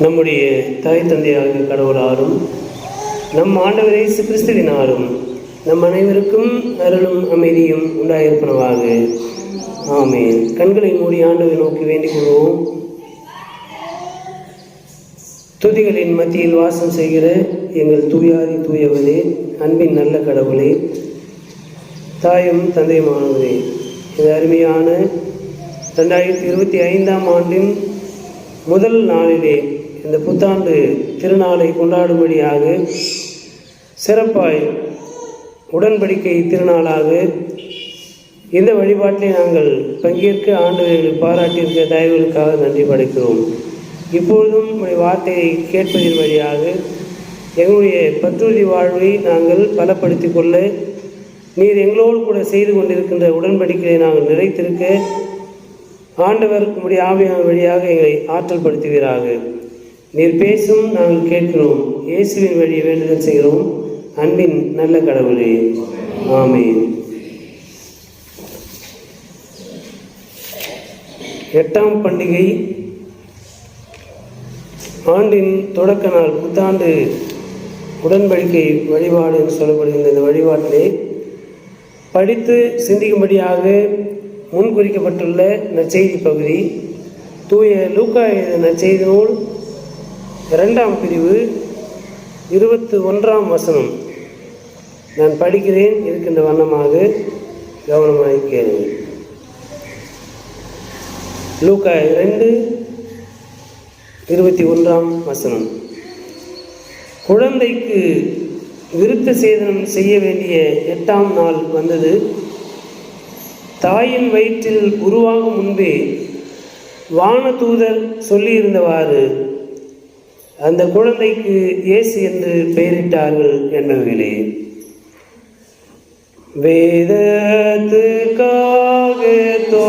நம்முடைய தாய் தந்தையாக கடவுளாரும் நம் ஆண்டவர் இயேசு கிறிஸ்துவினாலும் நம் அனைவருக்கும் அருளும் அமைதியும் உண்டாயிருப்பனவாக. ஆமே கண்களை மூடி ஆண்டவை நோக்கி வேண்டிக் கொள்வோம் துதிகளின் மத்தியில் வாசம் செய்கிற எங்கள் தூயாதி தூயவனே அன்பின் நல்ல கடவுளே தாயும் தந்தையுமானவரே இது அருமையான ரெண்டாயிரத்தி இருபத்தி ஐந்தாம் ஆண்டின் முதல் நாளிலே இந்த புத்தாண்டு திருநாளை கொண்டாடும்படியாக சிறப்பாய் உடன்படிக்கை திருநாளாக இந்த வழிபாட்டில் நாங்கள் பங்கேற்க ஆண்டுகளை பாராட்டியிருக்க தயவுகளுக்காக நன்றி படைக்கிறோம். இப்பொழுதும் உங்களுடைய வார்த்தையை கேட்பதின் வழியாக எங்களுடைய பற்றுறுதி வாழ்வை நாங்கள் பலப்படுத்திக் கொள்ள நீர் எங்களோடு கூட செய்து கொண்டிருக்கின்ற உடன்படிக்கையை நாங்கள் நிறைத்திருக்க ஆண்டவர் உம்முடைய ஆவியான வழியாக எங்களை ஆற்றல் படுத்துவீராக நீர் பேசும் நாங்கள் கேட்கிறோம். இயேசுவின் வழியை வேண்டுதல் செய்கிறோம். அன்பின் நல்ல கடவுளே. ஆமே எட்டாம் பண்டிகை. ஆண்டின் தொடக்க நாள் புத்தாண்டு. உடன்படிக்கை வழிபாடு என்று சொல்லப்படுகின்ற இந்த வழிபாட்டிலே படித்து சிந்திக்கும்படியாக முன்குறிக்கப்பட்டுள்ள நற்செய்தி பகுதி. தூய லூக்கா நற்செய்தி நூல் இரண்டாம் பிரிவு இருபத்தி ஒன்றாம் வசனம். நான் படிக்கிறேன் இருக்கின்ற வண்ணமாக கவனமாக கேளுங்கள். லூக்கா இரண்டு இருபத்தி ஒன்றாம் வசனம். குழந்தைக்கு விருத்த சேதனம் செய்ய வேண்டிய எட்டாம் நாள் வந்தது. தாயின் வயிற்றில் உருவாகும் முன்பே வானதூதர் சொல்லியிருந்தவாறு அந்த குழந்தைக்கு இயேசு என்று பெயரிட்டார்கள் என்பவர்களே வேதத்துக்காக தோ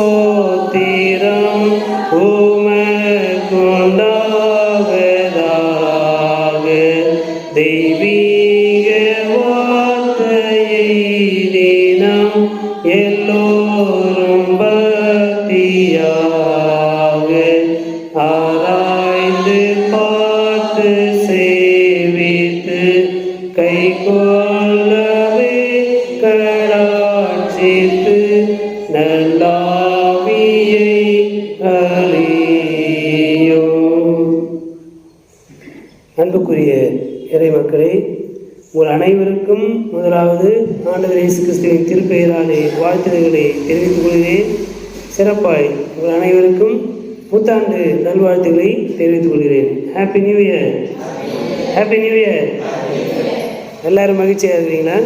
அன்புக்குரிய இறை மக்களே உங்கள் அனைவருக்கும் முதலாவது ஆண்டவர் இயேசு கிறிஸ்துவின் திருப்பெயராலே வாழ்த்துதல்களை தெரிவித்துக் கொள்கிறேன். சிறப்பாய் உங்கள் அனைவருக்கும் புத்தாண்டு நல்வாழ்த்துக்களை தெரிவித்துக் கொள்கிறேன். Happy new year happy new year எல்லாரும் மகிழ்ச்சியாக இருக்கிறீங்களா?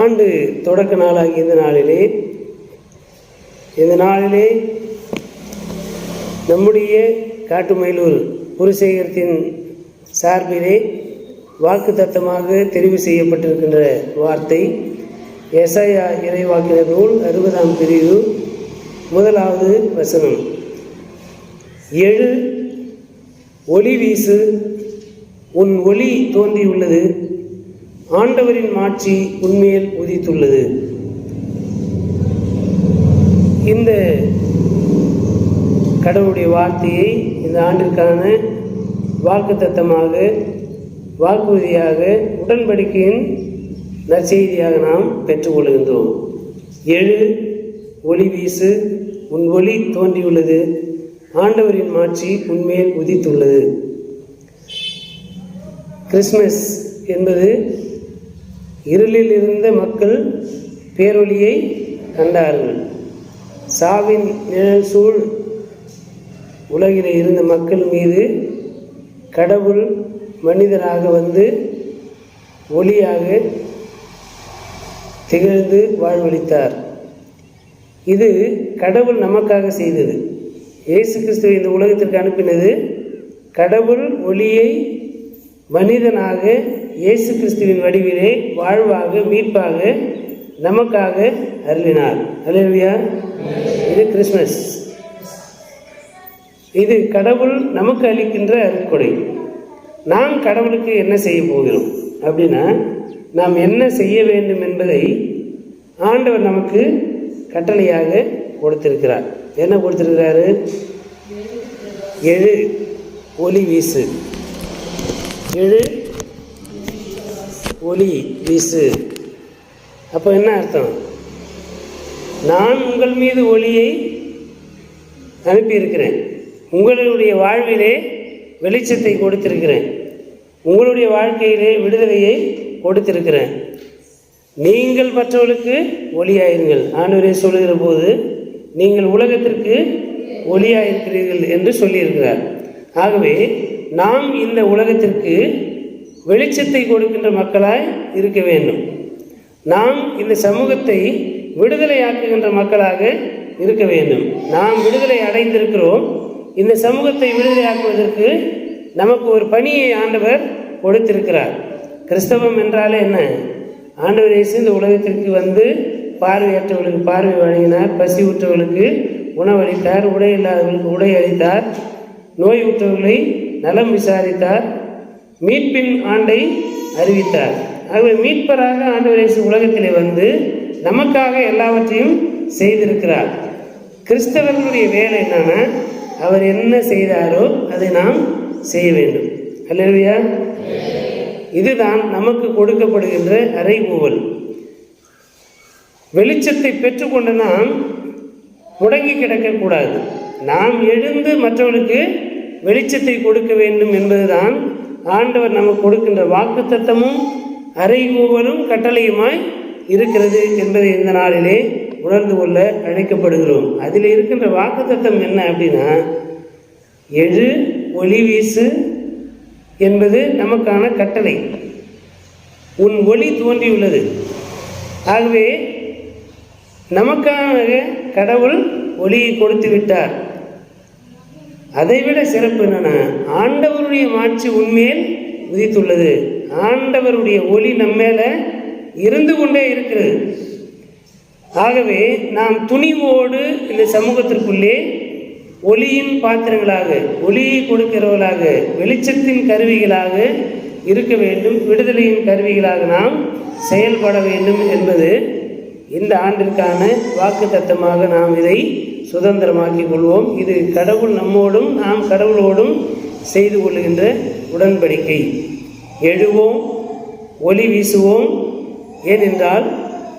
ஆண்டு தொடக்க நாளாகிய இந்த நாளிலே இந்த நாளிலே நம்முடைய காட்டுமயிலூர் குருசேகரத்தின் சார்பிலே வாக்கு தத்தமாக தெரிவு செய்யப்பட்டிருக்கின்ற வார்த்தை எஸ்ஐயா இறைவாக்கினர் நூல் அறுபதாம் பிரிவு முதலாவது வசனம். எழு ஒளி வீசு உன் ஒளி தோன்றியுள்ளது ஆண்டவரின் மாட்சி உண்மையில் உதித்துள்ளது. இந்த கடவுளுடைய வார்த்தையை இந்த ஆண்டிற்கான வாக்குத்தத்தமாக வாக்குறுதியாக உடன்படிக்கையின் நற்செய்தியாக நாம் பெற்றுக்கொள்கின்றோம் எழு ஒளி வீசு உன் ஒளி தோன்றியுள்ளது. ஆண்டவரின் மாட்சி உன்மேல் உதித்துள்ளது. கிறிஸ்மஸ் என்பது இருளில் இருந்த மக்கள் பேரொளியை கண்டார்கள். சாவின் நிழல் சூழ் உலகிலே இருந்த மக்கள் மீது கடவுள் மனிதனாக வந்து ஒளியாக திகழ்ந்து வாழ்வளித்தார். இது கடவுள் நமக்காக செய்தது. இயேசு கிறிஸ்துவை இந்த உலகத்திற்கு அனுப்பினது கடவுள் ஒளியை மனிதனாக இயேசு கிறிஸ்துவின் வடிவிலே வாழ்வாக மீட்பாக நமக்காக அருளினார். அல்லா இது கிறிஸ்மஸ் இது கடவுள் நமக்கு அளிக்கின்ற அருட்கொடை. நாம் கடவுளுக்கு என்ன செய்ய போகிறோம்? அப்படின்னா நாம் என்ன செய்ய வேண்டும் என்பதை ஆண்டவர் நமக்கு கட்டளையாக கொடுத்திருக்கிறார். என்ன கொடுத்திருக்கிறாரு? எழு ஒளி வீசு. எழு ஒளி வீசு. அப்போ என்ன அர்த்தம்? நான் உங்கள் மீது ஒளியை அனுப்பியிருக்கிறேன். உங்களுடைய வாழ்விலே வெளிச்சத்தை கொடுத்திருக்கிறேன். உங்களுடைய வாழ்க்கையிலே விடுதலையை கொடுத்திருக்கிறேன். நீங்கள் மற்றவர்களுக்கு ஒளியாயிருங்கள். ஆண்டவரே சொல்லுகிற போது நீங்கள் உலகத்திற்கு ஒளியாயிருக்கிறீர்கள் என்று சொல்லியிருக்கிறார். ஆகவே நாம் இந்த உலகத்திற்கு வெளிச்சத்தை கொடுக்கின்ற மக்களாய் இருக்க வேண்டும். நாம் இந்த சமூகத்தை விடுதலையாக்குகின்ற மக்களாக இருக்க வேண்டும். நாம் விடுதலை அடைந்திருக்கிறோம். இந்த சமூகத்தை விடுதலையாக்குவதற்கு நமக்கு ஒரு பணியை ஆண்டவர் கொடுத்திருக்கிறார். கிறிஸ்தவம் என்றாலே என்ன? ஆண்டவர் இயேசு இந்த உலகத்திற்கு வந்து பார்வையற்றவர்களுக்கு பார்வை வழங்கினார் பசி உற்றவர்களுக்கு உணவளித்தார் உடை இல்லாதவர்களுக்கு உடை அளித்தார் நோய் உற்றவர்களை நலம் விசாரித்தார் மீட்பின் ஆண்டை அறிவித்தார். ஆகவே மீட்பராக ஆண்டவர் இயேசு உலகத்திலே வந்து நமக்காக எல்லாவற்றையும் செய்திருக்கிறார். கிறிஸ்தவர்களுடைய வேலை என்னன்னா அவர் என்ன செய்தாரோ அதை நாம் செய்ய வேண்டும். அல்லையா இதுதான் நமக்கு கொடுக்கப்படுகின்ற அறைகூவல் வெளிச்சத்தை பெற்றுக்கொண்டு நாம் முடங்கி கிடக்கக்கூடாது. நாம் எழுந்து மற்றவர்களுக்கு வெளிச்சத்தை கொடுக்க வேண்டும் என்பதுதான் ஆண்டவர் நமக்கு கொடுக்கின்ற வாக்குத்தத்தமும் அறைகூவலும் கட்டளையுமாய் இருக்கிறது என்பதை இந்த நாளிலே உணர்ந்து கொள்ள அழைக்கப்படுகிறோம் அதில் இருக்கின்ற வாக்குத்தத்தம் என்ன அப்படின்னா எழு ஒளி வீசு என்பது நமக்கான கட்டளை. உன் ஒளி தோன்றியுள்ளது. ஆகவே நமக்காக கடவுள் ஒளியை கொடுத்து விட்டார். அதைவிட சிறப்பு என்னென்னா ஆண்டவருடைய மாட்சி உண்மையில் உதித்துள்ளது. ஆண்டவருடைய ஒளி மேலே இருந்து கொண்டே இருக்கிறது. ஆகவே நாம் துணிவோடு இந்த சமூகத்திற்குள்ளே ஒளியின் பாத்திரங்களாக ஒளியை கொடுக்கிறவர்களாக வெளிச்சத்தின் கருவிகளாக இருக்க வேண்டும். விடுதலையின் கருவிகளாக நாம் செயல்பட வேண்டும் என்பது இந்த ஆண்டிற்கான வாக்கு தத்தமாக நாம் இதை சுதந்திரமாக்கிக் கொள்வோம். இது கடவுள் நம்மோடும் நாம் கடவுளோடும் செய்து கொள்கின்ற உடன்படிக்கை. எழுவோம் ஒளி வீசுவோம் ஏனென்றால்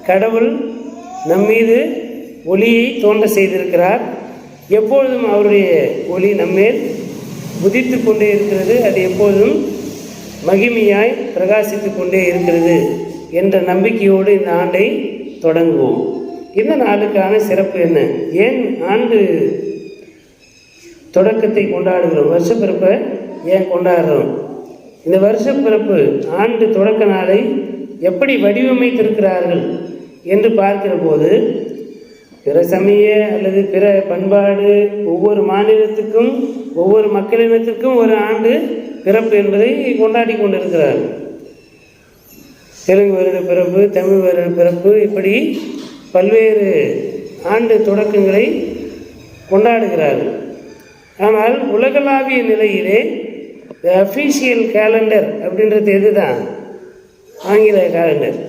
கடவுள் நம்மீது ஒளியை தோன்ற செய்திருக்கிறார். எப்பொழுதும் அவருடைய ஒளி நம்மேல் உதித்து கொண்டே இருக்கிறது. அது எப்பொழுதும் மகிமையாய் பிரகாசித்து கொண்டே இருக்கிறது என்ற நம்பிக்கையோடு இந்த ஆண்டை தொடங்குவோம். இந்த நாளுக்கான சிறப்பு என்ன? ஏன் ஆண்டு தொடக்கத்தை கொண்டாடுகிறோம்? வருஷப்பிறப்பை ஏன் கொண்டாடுறோம்? இந்த வருஷப்பிறப்பு ஆண்டு தொடக்க நாளை எப்படி வடிவமைத்திருக்கிறார்கள் என்று பார்க்கிற போது பிற சமய அல்லது பிற பண்பாடு ஒவ்வொரு மாநிலத்துக்கும் ஒவ்வொரு மக்களினத்திற்கும் ஒரு ஆண்டு பிறப்பு என்பதை கொண்டாடி கொண்டிருக்கிறார்கள் தெலுங்கு வருட பிறப்பு தமிழ் வருட பிறப்பு இப்படி பல்வேறு ஆண்டு தொடக்கங்களை கொண்டாடுகிறார்கள். ஆனால் உலகளாவிய நிலையிலே அஃபீஷியல் கேலண்டர் அப்படின்றது எதுதான் கேலண்டர்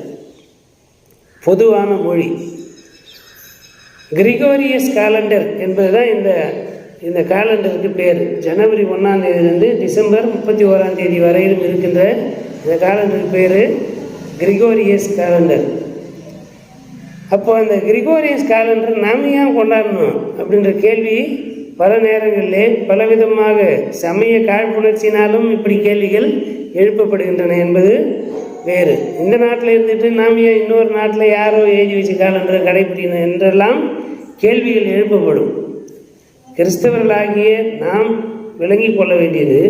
பொதுவான மொழி. கிரிகோரியஸ் காலண்டர் என்பது தான் இந்த இந்த காலண்டருக்கு பேர். ஜனவரி ஒன்றாம் தேதியிலிருந்து டிசம்பர் முப்பத்தி ஓராம் தேதி வரையிலும் இருக்கின்ற இந்த காலண்டருக்கு பேர் கிரிகோரியஸ் காலண்டர். அப்போ அந்த கிரிகோரியஸ் காலண்டர் நாம் ஏன் கொண்டாடணும் அப்படின்ற கேள்வி பல நேரங்களிலே பலவிதமாக சமய காழ்ப்புணர்ச்சினாலும் இப்படி கேள்விகள் எழுப்பப்படுகின்றன என்பது வேறு. இந்த நாட்டில் இருந்துட்டு நாம் ஏன் இன்னொரு நாட்டில் யாரோ எழுதி வச்சு காலண்டரை கடைபிடிக்கணும் என்றெல்லாம் கேள்விகள் எழுப்பப்படும். கிறிஸ்தவர்களாகிய நாம் விளங்கிக் கொள்ள வேண்டியது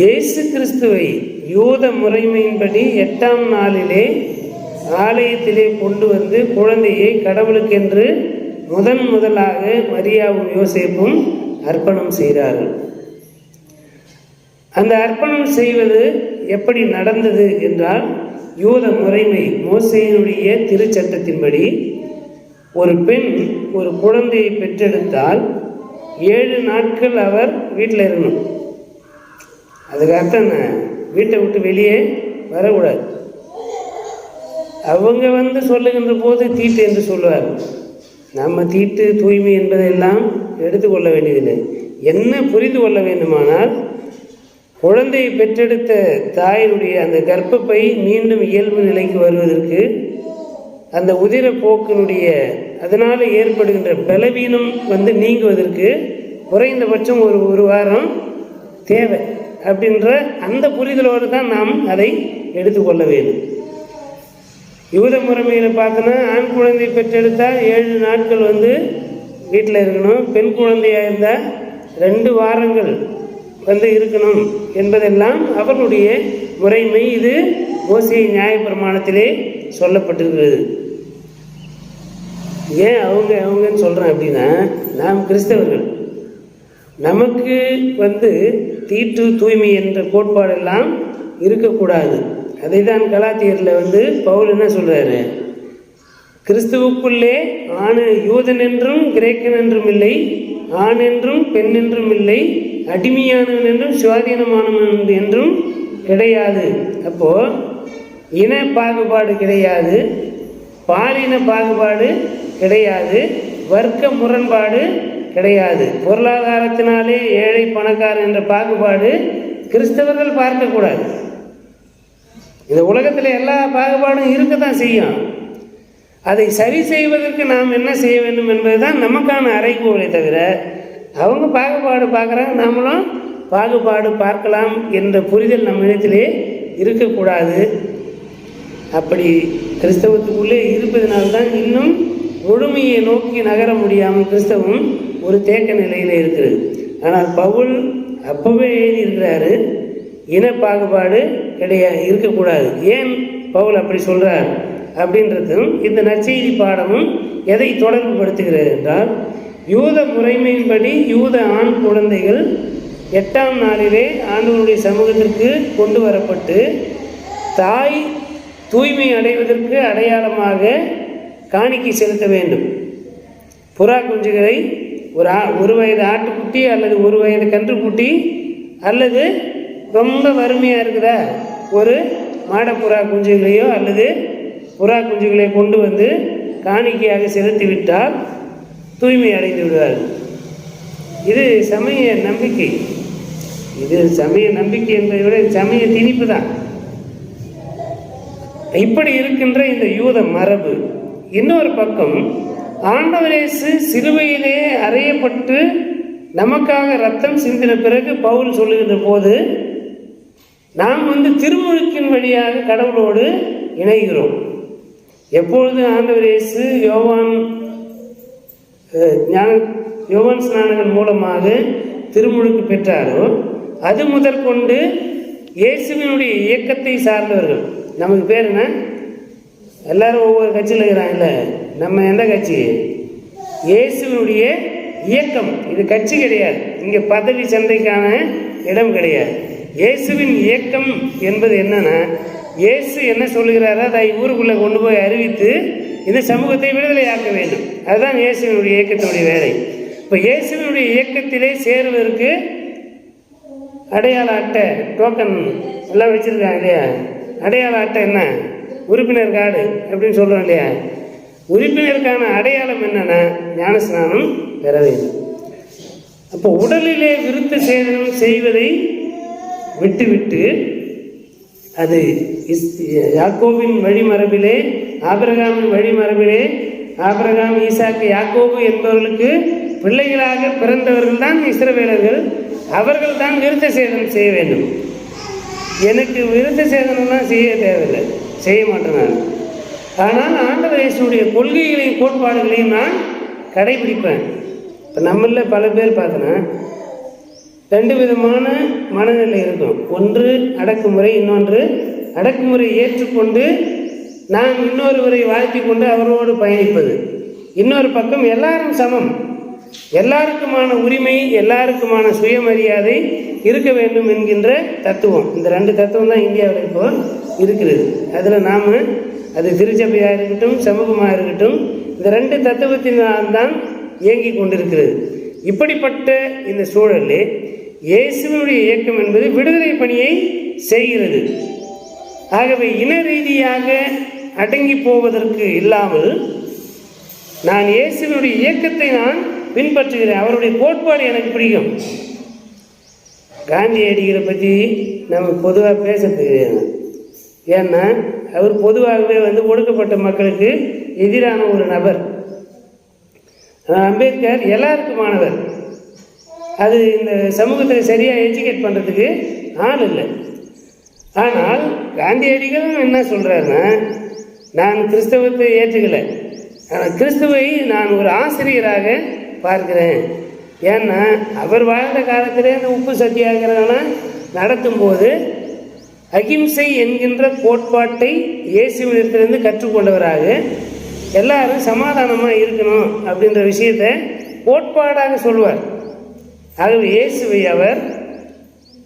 இயேசு கிறிஸ்துவை யூத முறைமையின்படி எட்டாம் நாளிலே ஆலயத்திலே கொண்டு வந்து குழந்தையை கடவுளுக்கென்று முதன் முதலாக மரியாவும் யோசேப்பும் அர்ப்பணம் செய்தார்கள். அந்த அர்ப்பணம் செய்வது எப்படி நடந்தது என்றால் யூத முறைமை மோசையினுடைய திருச்சட்டத்தின்படி ஒரு பெண் ஒரு குழந்தையை பெற்றெடுத்தால் ஏழு நாட்கள் அவர் வீட்டில் இருக்கணும் அதுக்கு அர்த்தம் என்ன? வீட்டை விட்டு வெளியே வரக்கூடாது. அவங்க வந்து சொல்லுகின்ற போது தீட்டு என்று சொல்லுவார். நம்ம தீட்டு தூய்மை என்பதெல்லாம் எடுத்துக்கொள்ள வேண்டியதில்லை. என்ன புரிந்து கொள்ள வேண்டுமானால் குழந்தையை பெற்றெடுத்த தாயினுடைய அந்த கர்ப்பப்பை மீண்டும் இயல்பு நிலைக்கு வருவதற்கு அந்த உதிர போக்கினுடைய அதனால் ஏற்படுகின்ற பலவீனம் வந்து நீங்குவதற்கு குறைந்தபட்சம் ஒரு ஒரு வாரம் தேவை அப்படின்ற அந்த புரிதலோடு தான் நாம் அதை எடுத்துக்கொள்ள வேண்டும். யூத முறைமையில் பார்த்தோன்னா ஆண் குழந்தை பெற்றெடுத்தால் ஏழு நாட்கள் வந்து வீட்டில் இருக்கணும் பெண் குழந்தையாக இருந்தால் ரெண்டு வாரங்கள் வந்து இருக்கணும் என்பதெல்லாம் அவர்களுடைய முறைமை இது. ஓசிய நியாயப்பிரமாணத்திலே சொல்லப்பட்டிருக்கிறது. ஏன் அவங்க அவங்கன்னு சொல்கிறேன் அப்படின்னா நாம் கிறிஸ்தவர்கள். நமக்கு வந்து தீட்டு தூய்மை என்ற கோட்பாடெல்லாம் இருக்கக்கூடாது. அதை தான் கலாத்தியரில் வந்து பவுல் என்ன சொல்கிறாரு கிறிஸ்துவுக்குள்ளே ஆணு யூதன் என்றும் கிரேக்கன் என்றும் இல்லை ஆண் என்றும் பெண் என்றும் இல்லை அடிமையானவன் என்றும் சுவாதீனமானவன் என்றும் கிடையாது. அப்போ இன பாகுபாடு கிடையாது பாலின பாகுபாடு கிடையாது வர்க்க முரண்பாடு கிடையாது. பொருளாதாரத்தினாலே ஏழை பணக்காரன் என்ற பாகுபாடு கிறிஸ்தவர்கள் பார்க்கக்கூடாது. இந்த உலகத்தில் எல்லா பாகுபாடும் இருக்க தான் செய்யும். அதை சரி செய்வதற்கு நாம் என்ன செய்ய வேண்டும் என்பதுதான் நமக்கான அறைகூலை தவிர அவங்க பாகுபாடு பார்க்குறாங்க நாமளும் பாகுபாடு பார்க்கலாம் என்ற புரிதல் நம்ம இடத்திலே இருக்கக்கூடாது. அப்படி கிறிஸ்தவத்துக்குள்ளே இருப்பதனால்தான் இன்னும் முழுமையை நோக்கி நகர முடியாமல் கிறிஸ்தவம் ஒரு தேக்க நிலையில் இருக்கிறது. ஆனால் பவுல் அப்போவே எழுதியிருக்கிறாரு இன பாகுபாடு கிடையாது இருக்கக்கூடாது. ஏன் பவுல் அப்படி சொல்கிறார் அப்படின்றதும் இந்த நற்செய்தி பாடமும் எதை தொடர்பு படுத்துகிறது என்றால் யூத முறைமையின்படி யூத ஆண் குழந்தைகள் எட்டாம் நாளிலே ஆண்டவருடைய சமூகத்திற்கு கொண்டு வரப்பட்டு தாய் தூய்மை அடைவதற்கு அடையாளமாக காணிக்கை செலுத்த வேண்டும். புறா குஞ்சுகளை ஒரு ஆ ஒரு வயது ஆட்டுக்குட்டி அல்லது ஒரு வயது கன்றுக்குட்டி அல்லது ரொம்ப வறுமையாக இருக்குதா? ஒரு மாடப்புறா குஞ்சுகளையோ அல்லது புறா குஞ்சுகளை கொண்டு வந்து காணிக்கையாக செலுத்திவிட்டால் தூய்மை அடைந்து விடுவார்கள். இது சமய நம்பிக்கை. இது சமய நம்பிக்கை என்பதை விட சமய திணிப்பு தான். இப்படி இருக்கின்ற இந்த யூத மரபு இன்னொரு பக்கம் ஆண்டவரேசு சிலுவையிலே அறையப்பட்டு நமக்காக ரத்தம் சிந்தின பிறகு பவுல் சொல்லுகின்ற போது நாம் வந்து திருமுழுக்கின் வழியாக கடவுளோடு இணைகிறோம். எப்பொழுது ஆண்டவர் இயேசு யோவான் ஞான யோவான் ஸ்நானங்கள் மூலமாக திருமுழுக்கு பெற்றாரோ அது முதல் கொண்டு இயேசுவினுடைய இயக்கத்தை சார்ந்தவர்கள். நமக்கு பேர் என்ன? எல்லாரும் ஒவ்வொரு கட்சியில் இருக்கிறாங்கல்ல? நம்ம எந்த கட்சி? இயேசுவினுடைய இயக்கம். இது கட்சி கிடையாது. இங்கே பதவி சந்தைக்கான இடம் கிடையாது. இயேசுவின் இயக்கம் என்பது என்னன்னா இயேசு என்ன சொல்லுகிறாரோ அதை ஊருக்குள்ளே கொண்டு போய் அறிவித்து இந்த சமூகத்தை விடுதலையாக்க வேண்டும். அதுதான் இயேசுவினுடைய இயக்கத்தினுடைய வேலை. இப்போ இயேசுவினுடைய இயக்கத்திலே சேருவதற்கு அடையாள அட்டை டோக்கன் எல்லாம் வச்சுருக்காங்க இல்லையா? அடையாள அட்டை என்ன? உறுப்பினர் கார்டு அப்படின்னு சொல்கிறோம் இல்லையா? உறுப்பினருக்கான அடையாளம் என்னென்னா ஞானஸ்நானம் பெற வேண்டும். அப்போ உடலிலே விருத்த சேதனம் செய்வதை விட்டுவிட்டு அது இஸ் வழிமரபிலே ஆபிரகாமின் வழிமரபிலே ஆபிரகாம் ஈசாக்கு யாக்கோபு என்பவர்களுக்கு பிள்ளைகளாக பிறந்தவர்கள் தான் இஸ்ரவேலர்கள். அவர்கள் தான் விருத்த சேதனம் செய்ய வேண்டும். எனக்கு விருத்த சேதனம்லாம் செய்ய தேவையில்லை. செய்ய மாட்டேன் நான் ஆனால் ஆண்டவர் இயேசுடைய கொள்கைகளையும் கோட்பாடுகளையும் நான் கடைபிடிப்பேன். இப்போ நம்மள பல பேர் பார்த்தோன்னா ரெண்டு விதமான மனநிலை இருக்கும். ஒன்று அடக்குமுறை இன்னொன்று அடக்குமுறை ஏற்றுக்கொண்டு நாம் இன்னொருவரை வாழ்த்தி கொண்டு அவரோடு பயணிப்பது. இன்னொரு பக்கம் எல்லாரும் சமம். எல்லாருக்குமான உரிமை எல்லாருக்குமான சுயமரியாதை இருக்க வேண்டும் என்கின்ற தத்துவம். இந்த ரெண்டு தத்துவம் தான் இந்தியாவில் இப்போ இருக்கிறது. அதில் நாம் அது திருச்சபையாக இருக்கட்டும் சமூகமாக இருக்கட்டும் இந்த ரெண்டு தத்துவத்தினால் தான் இயங்கி கொண்டிருக்கிறது. இப்படிப்பட்ட இந்த சூழலில் இயேசுவினுடைய இயக்கம் என்பது விடுதலை பணியை செய்கிறது. ஆகவே இன ரீதியாக அடங்கி போவதற்கு இல்லாமல் நான் இயேசுவினுடைய இயக்கத்தை நான் பின்பற்றுகிறேன். அவருடைய கோட்பாடு எனக்கு பிடிக்கும். காந்தியடிகளை பற்றி நம்ம பொதுவாக பேச தெரியாது. ஏன்னா அவர் பொதுவாகவே வந்து ஒடுக்கப்பட்ட மக்களுக்கு எதிரான ஒரு நபர். அம்பேத்கர் எல்லாருக்குமானவர். அது இந்த சமூகத்தை சரியாக எஜுகேட் பண்ணுறதுக்கு ஆள் இல்லை. ஆனால் காந்தியடிகள் என்ன சொல்கிறாருன்னா நான் கிறிஸ்தவத்தை ஏற்றுக்கலை. ஆனால் கிறிஸ்துவை நான் ஒரு ஆசிரியராக பார்க்கிறேன். ஏன்னா அவர் வாழ்ந்த காலத்திலே அந்த உப்பு சத்தியாகிறதெல்லாம் நடத்தும்போது அகிம்சை என்கின்ற கோட்பாட்டை இயேசுவிடத்திலிருந்து கற்றுக்கொண்டவராக எல்லாரும் சமாதானமாக இருக்கணும் அப்படின்ற விஷயத்தை கோட்பாடாக சொல்வார் ஆகவே இயேசுவை அவர்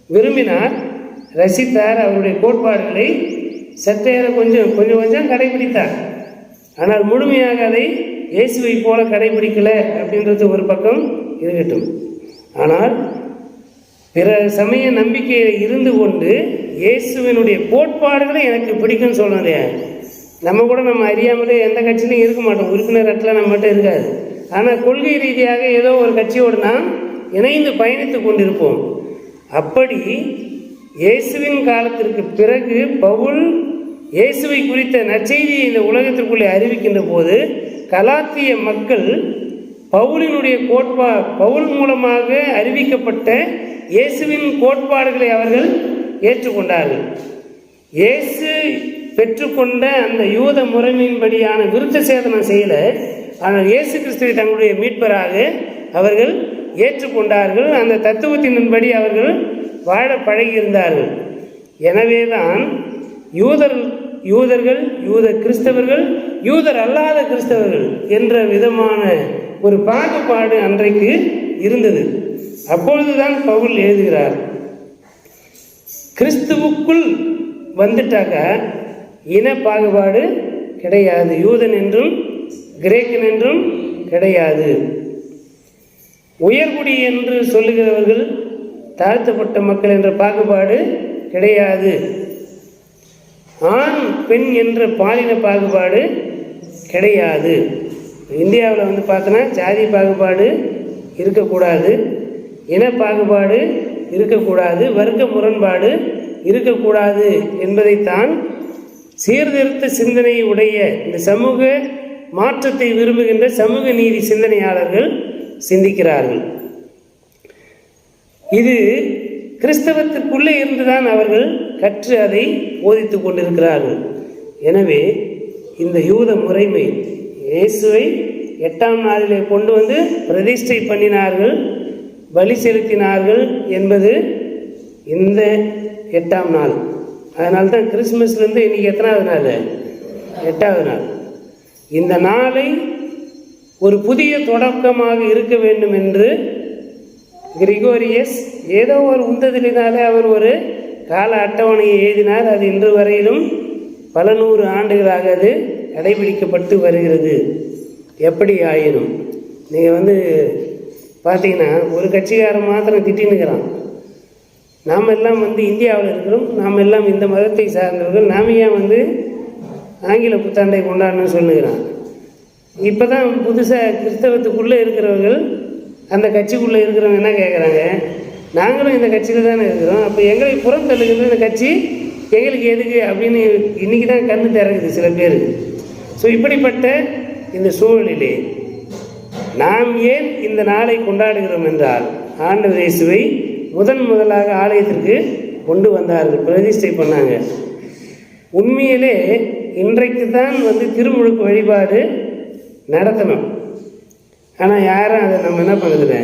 விரும்பினார் ரசித்தார் அவருடைய கோட்பாடுகளை சற்றேற கொஞ்சம் கொஞ்சம் கொஞ்சம் கடைபிடித்தார். ஆனால் முழுமையாக அதை இயேசுவை போல கடைபிடிக்கல அப்படின்றது ஒரு பக்கம் இருக்கட்டும். ஆனால் பிற சமய நம்பிக்கையில் இருந்து கொண்டு இயேசுவினுடைய கோட்பாடுகளை எனக்கு பிடிக்கும்னு சொல்லணும் நம்ம கூட நம்ம அறியாமலே எந்த கட்சியிலையும் இருக்க மாட்டோம். உறுப்பினர் அட்டெலாம் நம்மகிட்ட இருக்காது ஆனால் கொள்கை ரீதியாக ஏதோ ஒரு கட்சியோடு நாம் இணைந்து பயணித்து கொண்டிருப்போம். அப்படி இயேசுவின் காலத்திற்கு பிறகு பவுல் இயேசுவை குறித்த நற்செய்தியை இந்த உலகத்திற்குள்ளே அறிவிக்கின்ற போது கலாத்திய மக்கள் பவுலினுடைய கோட்பா பவுல் மூலமாக அறிவிக்கப்பட்ட இயேசுவின் கோட்பாடுகளை அவர்கள் ஏற்றுக்கொண்டார்கள். இயேசு பெற்றுக்கொண்ட அந்த யூத முறைமையின்படியான விருத்த சேதனம் செய்யலை. ஆனால் இயேசு கிறிஸ்துவை தங்களுடைய மீட்பராக அவர்கள் ஏற்றுக்கொண்டார்கள். அந்த தத்துவத்தின்படி அவர்கள் வாழ பழகியிருந்தார்கள். எனவேதான் யூதர் யூதர்கள் யூத கிறிஸ்தவர்கள் யூதர் அல்லாத கிறிஸ்தவர்கள் என்ற விதமான ஒரு பாகுபாடு அன்றைக்கு இருந்தது. அப்பொழுதுதான் பவுல் எழுதுகிறார் கிறிஸ்துவுக்குள் வந்துட்டாக்க இன பாகுபாடு கிடையாது. யூதன் என்றும் கிரேக்கன் என்றும் கிடையாது. உயர்குடி என்று சொல்லுகிறவர்கள் தாழ்த்தப்பட்ட மக்கள் என்ற பாகுபாடு கிடையாது. ஆண் பெண் என்ற பாலின பாகுபாடு கிடையாது. இந்தியாவில் வந்து பார்த்தோன்னா ஜாதி பாகுபாடு இருக்கக்கூடாது இன பாகுபாடு இருக்கக்கூடாது வர்க்க முரண்பாடு இருக்கக்கூடாது என்பதைத்தான் சீர்திருத்த சிந்தனை உடைய இந்த சமூக மாற்றத்தை விரும்புகின்ற சமூக நீதி சிந்தனையாளர்கள் சிந்திக்கிறார்கள். இது கிறிஸ்தவத்திற்குள்ளே இருந்துதான் அவர்கள் கற்று அதை போதித்து கொண்டிருக்கிறார்கள். எனவே இந்த யூத முறைமை இயேசுவை எட்டாம் நாளிலே கொண்டு வந்து பிரதிஷ்டை பண்ணினார்கள் பலி செலுத்தினார்கள் என்பது இந்த எட்டாம் நாள். அதனால தான் கிறிஸ்மஸ்லேருந்து இன்றைக்கி எத்தனாவது நாள்? எட்டாவது நாள். இந்த நாளை ஒரு புதிய தொடக்கமாக இருக்க வேண்டும் என்று கிரிகோரியஸ் ஏதோ ஒரு உந்ததிலினாலே அவர் ஒரு கால அட்டவணையை எழுதினார். அது இன்று வரையிலும் பல நூறு ஆண்டுகளாக அது கடைபிடிக்கப்பட்டு வருகிறது. எப்படி ஆயினும்? நீங்கள் வந்து பார்த்தீங்கன்னா ஒரு கட்சிக்காரன் மாத்திரம் திட்டினுக்கிறான் நாம் எல்லாம் வந்து இந்தியாவில் இருக்கிறோம். நாம் எல்லாம் இந்த மதத்தை சார்ந்தவர்கள். நாம ஏன் வந்து ஆங்கில புத்தாண்டை கொண்டாடணும்னு சொல்லுகிறான்? இப்போ தான் புதுசாக கிறிஸ்தவத்துக்குள்ளே இருக்கிறவர்கள் அந்த கட்சிக்குள்ளே இருக்கிறவங்க என்ன கேட்குறாங்க நாங்களும் இந்த கட்சியில் தானே இருக்கிறோம். அப்போ எங்களை புறம் தள்ளுகின்ற இந்த கட்சி எங்களுக்கு எதுக்கு அப்படின்னு இன்றைக்கி தான் கண்ணு திறக்குது சில பேர். ஸோ இப்படிப்பட்ட இந்த சூழலிலே நாம் ஏன் இந்த நாளை கொண்டாடுகிறோம் என்றால் ஆண்டவர் இயேசுவை முதன் முதலாக ஆலயத்திற்கு கொண்டு வந்தார்கள் பிரதிஷ்டை பண்ணாங்க. உண்மையிலே இன்றைக்கு தான் வந்து திருமுழுக்கு வழிபாடு நடத்தணும் ஆனால் யாரும் அதை நம்ம என்ன பண்ணுறதில்ல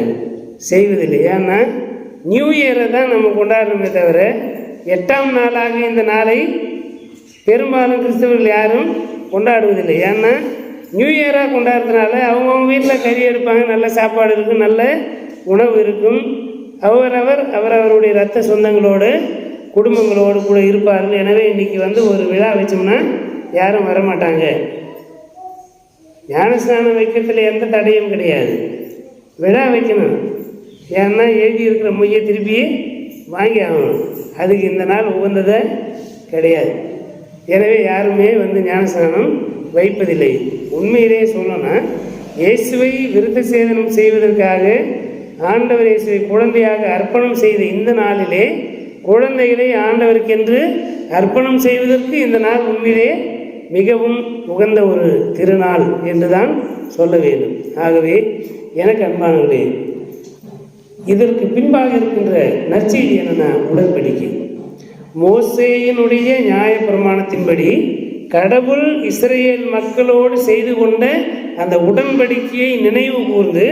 செய்வதில்லை. ஏன்னா நியூ இயரை தான் நம்ம கொண்டாடுறோமே தவிர எட்டாம் நாளாக இந்த நாளை பெரும்பாலும் கிறிஸ்தவர்கள் யாரும் கொண்டாடுவதில்லை. ஏன்னா நியூ இயராக கொண்டாடுறதுனால அவங்கவுங்க வீட்டில் கறி எடுப்பாங்க நல்ல சாப்பாடு இருக்கும் நல்ல உணவு இருக்கும். அவரவர் அவரவருடைய ரத்த சொந்தங்களோடு குடும்பங்களோடு கூட இருப்பார்கள். எனவே இன்றைக்கி வந்து ஒரு விழா வச்சோம்னா யாரும் வரமாட்டாங்க. ஞானஸ்நானம் வைக்கிறதுல எந்த தடையும் கிடையாது. விழா வைக்கணும். ஏன்னா எழுதி இருக்கிற மொய்யை திருப்பி வாங்கி ஆகணும். அதுக்கு இந்த நாள் உகந்ததை கிடையாது. எனவே யாருமே வந்து ஞானஸ்நானம் வைப்பதில்லை. உண்மையிலே சொல்லணும்னா இயேசுவை விருத்த சேதனம் செய்வதற்காக ஆண்டவர் இயேசுவை குழந்தையாக அர்ப்பணம் செய்த இந்த நாளிலே குழந்தைகளை ஆண்டவருக்கென்று அர்ப்பணம் செய்வதற்கு இந்த நாள் உண்மையிலே மிகவும் உகந்த ஒரு திருநாள் என்றுதான் சொல்ல வேண்டும். ஆகவே எனக்கு அன்பானவர்களே இதற்கு பின்பாக இருக்கின்ற நற்செய்தி என்னன்னா உடன்படிக்கை மோசேயினுடைய நியாய பிரமாணத்தின்படி கடவுள் இஸ்ரேல் மக்களோடு செய்து கொண்ட அந்த உடன்படிக்கையை நினைவு கூர்ந்து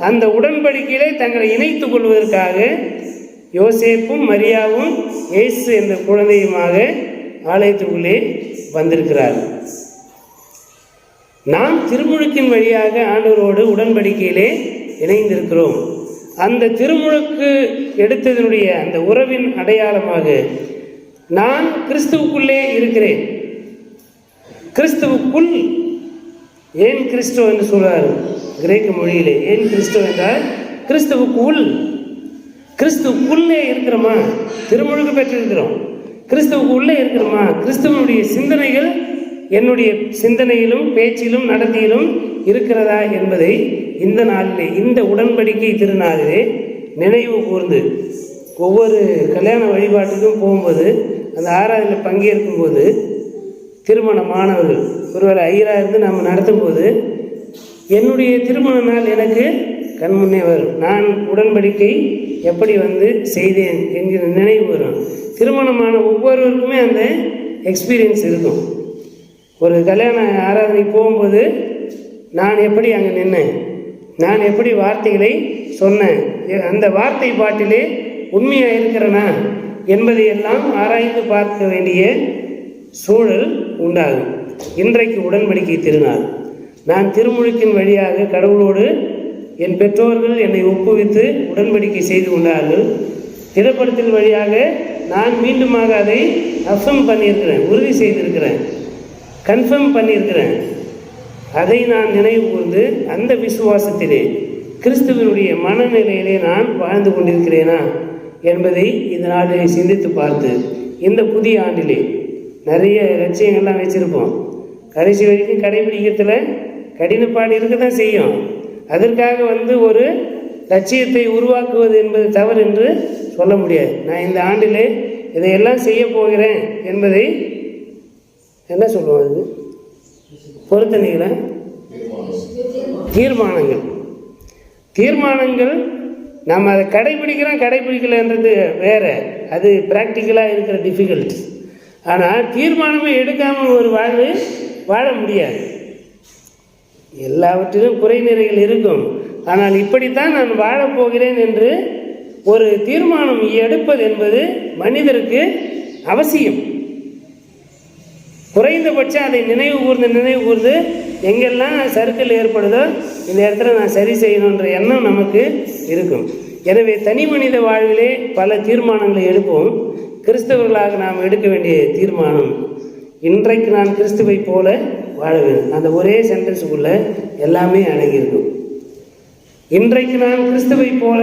அந்த உடன்படிக்கையிலே தங்களை இணைத்துக் கொள்வதற்காக யோசேப்பும் மரியாவும் இயேசு என்ற குழந்தையுமாக ஆலயத்துக்குள்ளே வந்திருக்கிறார். நாம் திருமுழுக்கின் வழியாக ஆண்டவரோடு உடன்படிக்கையிலே இணைந்திருக்கிறோம். அந்த திருமுழுக்கு எடுத்ததனுடைய அந்த உறவின் அடையாளமாக நான் கிறிஸ்துவுக்குள்ளே இருக்கிறேன். கிறிஸ்துவுக்குள் ஏன் கிறிஸ்துவ என்று சொல்றார்? கிரேக்க மொழியிலே ஏன் கிறிஸ்துவ என்றால் கிறிஸ்துவுக்கு உள் கிறிஸ்துவுக்குள்ளே இருக்கிறோமா? திருமுழுக்கு பெற்றிருக்கிறோம். கிறிஸ்துவுக்கு உள்ளே இருக்கிறோமா? கிறிஸ்துவனுடைய சிந்தனைகள் என்னுடைய சிந்தனையிலும் பேச்சிலும் நடத்தியிலும் இருக்கிறதா என்பதை இந்த நாளிலே இந்த உடன்படிக்கை திருநாளிலே நினைவு கூர்ந்து ஒவ்வொரு கல்யாண வழிபாட்டுக்கும் போகும்போது அந்த ஆராதனையில் பங்கேற்கும் போது திருமணமானவர்கள் ஒருவேளை ஐயராக இருந்து நம்ம நடத்தும்போது என்னுடைய திருமண நாள் எனக்கு கண்முன்னே வரும். நான் உடன்படிக்கை எப்படி வந்து செய்தேன் என்கிற நினைவு வரும். திருமணமான ஒவ்வொருவருக்குமே அந்த எக்ஸ்பீரியன்ஸ் இருக்கும். ஒரு கல்யாண ஆராதனை போகும்போது நான் எப்படி அங்கே நின்னேன்? நான் எப்படி வார்த்தைகளை சொன்னேன்? அந்த வார்த்தை பாட்டிலே உண்மையாக இருக்கிறேனா என்பதையெல்லாம் ஆராய்ந்து பார்க்க வேண்டிய சூழல் உண்டாகும். இன்றைக்கு உடன்படிக்கை திருநாள். நான் திருமுழுக்கின் வழியாக கடவுளோடு என் பெற்றோர்கள் என்னை ஒப்புவித்து உடன்படிக்கை செய்து கொண்டார்கள். திரைப்படத்தின் வழியாக நான் மீண்டுமாக அதை அஃபம் பண்ணியிருக்கிறேன் உறுதி செய்திருக்கிறேன் கன்ஃபர்ம் பண்ணியிருக்கிறேன். அதை நான் நினைவு கூர்ந்து அந்த விசுவாசத்திலே கிறிஸ்துவனுடைய மனநிலையிலே நான் வாழ்ந்து கொண்டிருக்கிறேனா என்பதை இந்த நாளிலே சிந்தித்து பார்த்து இந்த புதிய ஆண்டிலே நிறைய லட்சியங்கள்லாம் வச்சுருப்போம் கடைசி வரைக்கும் கடைபிடிக்கிறதுல கடினப்பாடு இருக்க தான் செய்யும். அதற்காக வந்து ஒரு லட்சியத்தை உருவாக்குவது என்பது தவறு என்று சொல்ல முடியாது. நான் இந்த ஆண்டிலே இதையெல்லாம் செய்ய போகிறேன் என்பதை என்ன சொல்லுவோம் அது? பொருத்தனைகளை? தீர்மானங்கள். தீர்மானங்கள் நம்ம அதை கடைபிடிக்கிறோம் கடைபிடிக்கலன்றது வேறு. அது ப்ராக்டிக்கலாக இருக்கிற டிஃபிகல்ட் ஆனால் தீர்மானமே எடுக்காமல் ஒரு வாழ்வு வாழ முடியாது. எல்லாவற்றிலும் குறைநிறைகள் இருக்கும். ஆனால் இப்படித்தான் நான் வாழப்போகிறேன் என்று ஒரு தீர்மானம் எடுப்பது என்பது மனிதருக்கு அவசியம். குறைந்தபட்சம் அதை நினைவு கூர்ந்து நினைவு கூர்ந்து எங்கெல்லாம் சறுக்கல் ஏற்படுதோ இந்த இடத்துல நான் சரி செய்யணுன்ற எண்ணம் நமக்கு இருக்கும். எனவே தனி மனித வாழ்விலே பல தீர்மானங்களை எடுப்போம். கிறிஸ்தவர்களாக நாம் எடுக்க வேண்டிய தீர்மானம் இன்றைக்கு நான் கிறிஸ்துவை போல வாழ வேண்டும். அந்த ஒரே சென்டென்ஸுக்குள்ளே எல்லாமே அடங்கியிருக்கும். இன்றைக்கு நான் கிறிஸ்துவை போல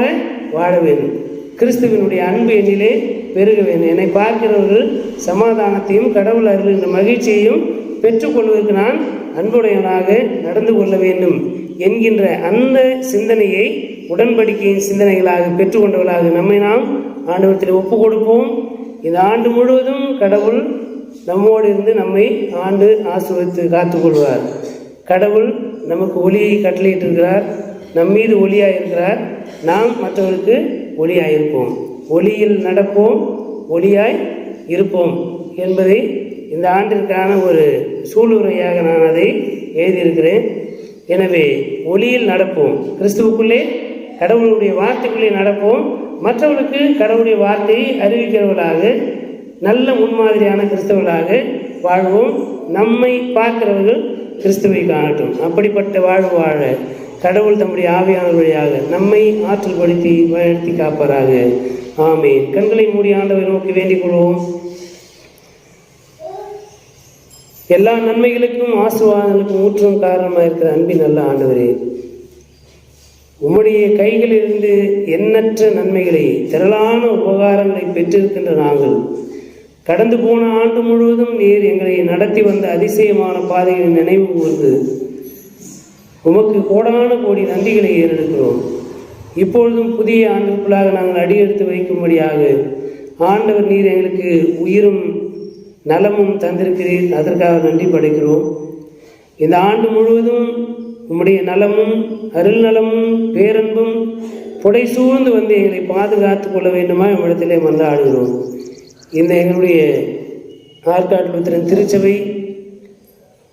வாழ வேண்டும் கிறிஸ்துவினுடைய அன்பு என்னிலே பெருக வேண்டும் என்னை பார்க்கிறவர்கள் சமாதானத்தையும் கடவுள் அருள்கின்ற மகிழ்ச்சியையும் பெற்றுக்கொள்வதற்கு நான் அன்புடையவனாக நடந்து கொள்ள வேண்டும் என்கின்ற அந்த சிந்தனையை உடன்படிக்கையின் சிந்தனைகளாக பெற்றுக்கொண்டவர்களாக நம்மை நாம் ஆண்டவரத்தில் ஒப்பு கொடுப்போம் இந்த ஆண்டு முழுவதும் கடவுள் நம்மோடு இருந்து நம்மை ஆண்டு ஆசிர்வதித்து காத்துக்கொள்வார். கடவுள் நமக்கு ஒளியை கட்டளையிட்டிருக்கிறார். நம் மீது ஒளியாக இருக்கிறார் நாம் மற்றவருக்கு ஒளியாக இருப்போம் ஒளியில் நடப்போம் ஒளியாய் இருப்போம் என்பதை இந்த ஆண்டிற்கான ஒரு சூளுரையாக நான் அதை எழுதியிருக்கிறேன். எனவே ஒளியில் நடப்போம். கிறிஸ்துவுக்குள்ளே கடவுளுடைய வார்த்தைக்குள்ளே நடப்போம். மற்றவர்களுக்கு கடவுளுடைய வார்த்தையை அறிவிக்கிறவர்களாக நல்ல முன்மாதிரியான கிறிஸ்தவர்களாக வாழ்வோம். நம்மை பார்க்கிறவர்கள் கிறிஸ்துவை காணட்டும் அப்படிப்பட்ட வாழ்வு வாழ கடவுள் தம்முடைய ஆவியான வழியாக நம்மை ஆற்றல் படுத்தி வழிநடத்தி காப்பாராக. ஆமே கண்களை மூடி ஆண்டவரை நோக்கி வேண்டிக் கொள்வோம். எல்லா நன்மைகளுக்கும் ஆசுவாதங்களுக்கும் ஊற்றும் காரணமாக இருக்கிற அன்பின் நல்ல ஆண்டவரே. உம்முடைய கைகளிலிருந்து எண்ணற்ற நன்மைகளை திரளான உபகாரங்களை பெற்றிருக்கின்ற நாங்கள் கடந்து போன ஆண்டு முழுவதும் நீர் எங்களை நடத்தி வந்த அதிசயமான பாதைகளை நினைவு கூர்ந்து உமக்கு கோடான கோடி நன்றிகளை ஏறெடுக்கிறோம். இப்பொழுதும் புதிய ஆண்டுக்குள்ளாக நாங்கள் அடியெடுத்து வைக்கும்படியாக ஆண்டவர் நீர் எங்களுக்கு உயிரும் நலமும் தந்திருக்கிறீர். அதற்காக நன்றி படைக்கிறோம். இந்த ஆண்டு முழுவதும் உம்முடைய நலமும் அருள் நலமும் பேரன்பும் புடை சூழ்ந்து வந்து எங்களை பாதுகாத்து கொள்ள வேண்டுமா? இவ்விடத்திலே மன்றாடுகிறோம். இந்த எங்களுடைய ஆற்காட்டு புத்திரன் திருச்சபை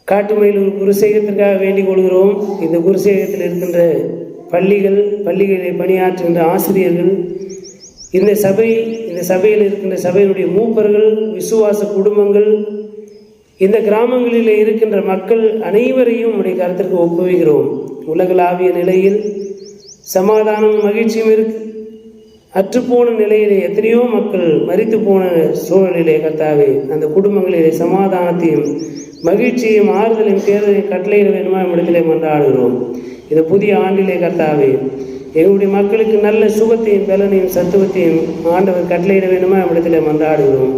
காட்டுமயிலூர் குருசேகத்திற்காக வேண்டிக் கொள்கிறோம். இந்த குருசேகத்தில் இருக்கின்ற பள்ளிகள் பள்ளிகளில் பணியாற்றுகின்ற ஆசிரியர்கள் இந்த சபை இந்த சபையில் இருக்கின்ற சபையினுடைய மூப்பர்கள் விசுவாச குடும்பங்கள் இந்த கிராமங்களில் இருக்கின்ற மக்கள் அனைவரையும் உடைய கருத்திற்கு ஒப்புவிக்கிறோம். உலகளாவிய நிலையில் சமாதானமும் மகிழ்ச்சியும் இருக்கு. அற்றுப்போன நிலையிலே எத்தனையோ மக்கள் மறித்து போன சூழலிலே கர்த்தாவே அந்த குடும்பங்களிலே சமாதானத்தையும் மகிழ்ச்சியும் ஆறுதலையும் தேர்தலையும் கட்டளையிட வேண்டுமா இடத்திலே மன்றாடுகிறோம். இந்த புதிய ஆண்டிலே கர்த்தாவே எங்களுடைய மக்களுக்கு நல்ல சுகத்தையும் பலனையும் சத்துவத்தையும் ஆண்டவர் கட்டளையிட வேண்டுமா இடத்திலே மன்றாடுகிறோம்.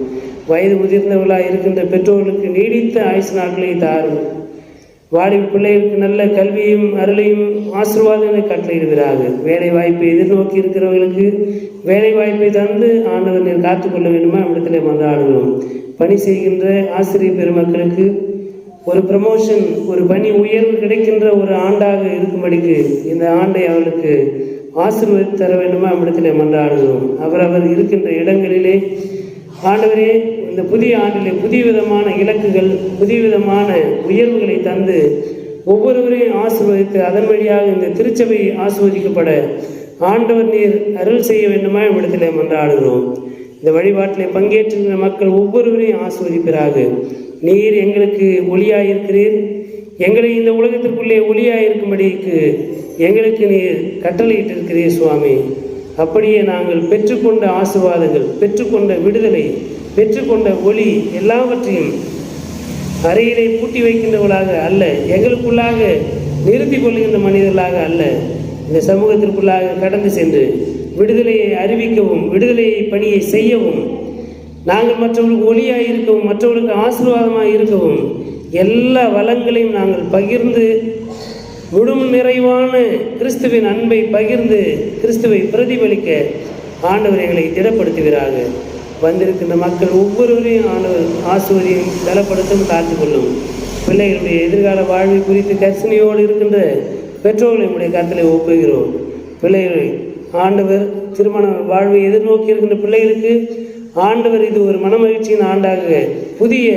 வயது முதிர்ந்தவர்களாக இருக்கின்ற பெற்றோர்களுக்கு நீடித்த ஆயுசு நாட்களை தாரும். வாலிப பிள்ளைகளுக்கு நல்ல கல்வியும் அருளையும் ஆசீர்வாதங்களை கட்டளையிடுகிறார்கள் வேலை வாய்ப்பை எதிர்நோக்கி இருக்கிறவர்களுக்கு வேலை வாய்ப்பை தந்து ஆண்டவர் நீர் காத்துக்கொள்ள வேண்டுமா? இடத்திலே மன்றாடுகிறோம் பணி செய்கின்ற ஆசிரியர் பெருமக்களுக்கு ஒரு ப்ரமோஷன் ஒரு பணி உயர்வு கிடைக்கின்ற ஒரு ஆண்டாக இருக்கும்படிக்கு இந்த ஆண்டை அவர்களுக்கு ஆசீர்வதி தர வேண்டுமா? இடத்திலே மன்றாடுகிறோம் அவரவர் இருக்கின்ற இடங்களிலே ஆண்டவரே இந்த புதிய ஆண்டிலே புதிய விதமான இலக்குகள் புதிய விதமான உயர்வுகளை தந்து ஒவ்வொருவரையும் ஆசிர்வதித்து அதன் வழியாக இந்த திருச்சபை ஆசிர்வதிக்கப்பட ஆண்டவர் நீர் அருள் செய்ய வேண்டுமா? இடத்திலே மன்றாடுகிறோம். இந்த வழிபாட்டிலே பங்கேற்றுகிற மக்கள் ஒவ்வொருவரையும் ஆசிர்வதிப்பிறாக நீர் எங்களுக்கு ஒளியாயிருக்கிறீர். எங்களை இந்த உலகத்திற்குள்ளே ஒளியாயிருக்கும்படிக்கு எங்களுக்கு நீர் கட்டளையிட்டிருக்கிறீர் சுவாமி. அப்படியே நாங்கள் பெற்றுக்கொண்ட ஆசீர்வாதங்கள் பெற்றுக்கொண்ட விடுதலை பெற்றுக்கொண்ட ஒளி எல்லாவற்றையும் அறையிலே பூட்டி வைக்கின்றவர்களாக அல்ல எங்களுக்குள்ளாக நிறுத்தி கொள்கின்ற மனிதர்களாக அல்ல. இந்த சமூகத்திற்குள்ளாக கடந்து சென்று விடுதலையை அறிவிக்கவும் விடுதலையை பணியை செய்யவும் நாங்கள் மற்றவர்களுக்கு ஒளியாக இருக்கவும் மற்றவர்களுக்கு ஆசீர்வாதமாக இருக்கவும் எல்லா வளங்களையும் நாங்கள் பகிர்ந்து முழு நிறைவான கிறிஸ்துவின் அன்பை பகிர்ந்து கிறிஸ்துவை பிரதிபலிக்க ஆண்டவர் எங்களை திடப்படுத்துகிறார்கள். வந்திருக்கின்ற மக்கள் ஒவ்வொருவரையும் ஆண்டவர் ஆசுவதியும் பலப்படுத்தும் காத்துக்கொள்ளும் பிள்ளைகளுடைய எதிர்கால வாழ்வை குறித்து கர்சனையோடு இருக்கின்ற பெற்றோர்கள் நம்முடைய கருத்தில் ஒப்புகிறோம். பிள்ளைகளை ஆண்டவர் திருமண வாழ்வை எதிர்நோக்கி இருக்கின்ற பிள்ளைகளுக்கு ஆண்டவர் இது ஒரு மனமகிழ்ச்சியின் ஆண்டாக புதிய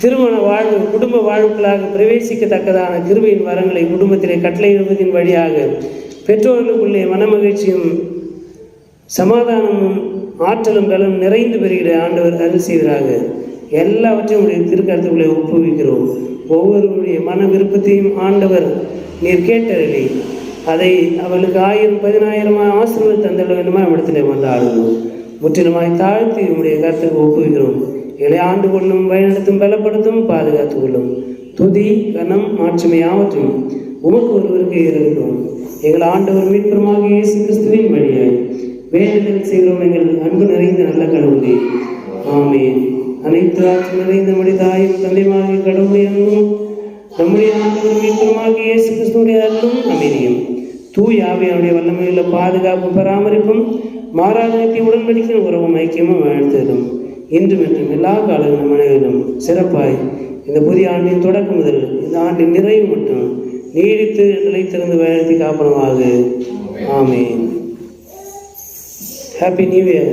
திருமண வாழ்வு குடும்ப வாழ்வுகளாக பிரவேசிக்கத்தக்கதான கிருபையின் வரங்களை குடும்பத்திலே கட்டளையிடுவதின் வழியாக பெற்றோர்களுக்குள்ளே மனமகிழ்ச்சியும் சமாதானமும் ஆற்றலும் பலம் நிறைந்து பெறுகிற ஆண்டவர் அருள் செய்கிறாங்க எல்லாவற்றையும் உடைய திருக்கருத்துக்களை ஒப்புவிக்கிறோம். ஒவ்வொருவருடைய மன விருப்பத்தையும் ஆண்டவர் நீர் கேட்டதில்லை அதை அவளுக்கு ஆயிரம் பதினாயிரமாய் ஆசீர்வாத தந்தட வேண்டுமா? இடத்துல வந்து ஆடுகிறோம் முற்றிலுமாய் தாழ்த்தி உடைய கருத்துக்கு ஒப்புவிக்கிறோம். எங்களை ஆண்டு கொள்ளும் வழிநடத்தும் பலப்படுத்தும் பாதுகாத்துக் கொள்ளும். துதி கனம் மாற்றுமை ஆவற்றும் உமக்கு ஒருவருக்கு இருக்கிறோம் எங்கள் ஆண்டவர் மீட்புறமாக இயேசு கிறிஸ்துவின் வழியாய். வேண்டுதல் செய்கிறோம் எங்கள் அன்பு நிறைந்த நல்ல கடவுளே. ஆமேன். அனைத்து ஆட்சி நிறைந்த நம்முடைய தாயும் கடவுளை அன்பும் நம்முடைய ஆண்டவர் மீட்புறமாக இயேசு கிறிஸ்துடைய அன்பும் அமைதியும். தூய் ஆவியாருடைய வல்லமையுள்ள பாதுகாப்பு பராமரிப்பும் மாறாதனத்தை உடன்படிக்கையும் உறவும் ஐக்கியமும் வாழ்த்ததும் இன்றும் என்றும் எல்லா காலங்களும் மனிதர்களும் சிறப்பாய் இந்த புதிய ஆண்டின் தொடக்கம் முதல் இந்த ஆண்டின் நிறைவு மட்டும் நீடித்து நிலைத்திருந்து வழிநடத்தி காப்பனமாக ஆமேன். Happy new year